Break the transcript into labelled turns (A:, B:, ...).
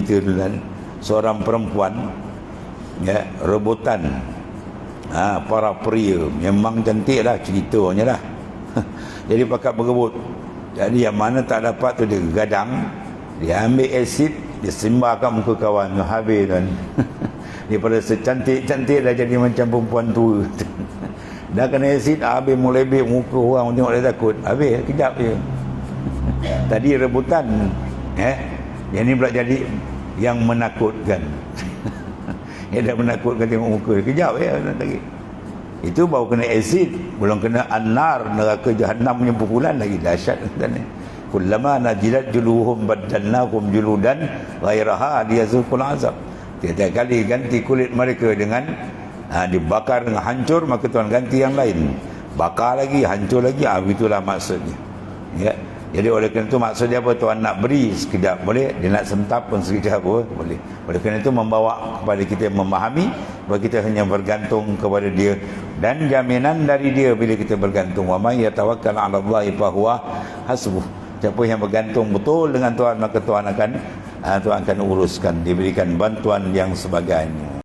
A: cerita dulu kan. Seorang perempuan ya, rebutan. Ha, para pria. Memang cantik lah ceritanya lah. Jadi pakat berebut jadi yang mana tak dapat tu dia gadang. Dia ambil asid dia sembahkan muka kawan. Tu habis kan daripada secantik-cantik dah jadi macam perempuan tua. Dah kena asid habis mulai lebih muka orang tengok dia takut. Habis kejap je. Tadi rebutan eh yang ni pula jadi yang menakutkan. Yang dah menakutkan tengok muka dia kejap ya lagi. Itu baru kena asid belum kena anar neraka jahanam punya pukulan lagi dahsyat kan ni kullama najilat juluhum badalnakum juludan ghairaha liyazuqul azab. Tiap kali ganti kulit mereka dengan ha, dibakar dengan hancur maka Tuhan ganti yang lain. Bakar lagi hancur lagi ha, itulah maksudnya. Ya jadi oleh kerana itu maksud dia apa? Tuhan nak beri sekejap boleh dia nak sentap pun sekejap apa boleh. Oleh kerana itu membawa kepada kita memahami bahawa kita hanya bergantung kepada dia dan jaminan dari dia bila kita bergantung. Wa may yatawakkal 'ala Allah fa huwa hasbuh. Siapa yang bergantung betul dengan Tuhan maka Tuhan akan ah, Tuhan akan uruskan diberikan bantuan yang sebagainya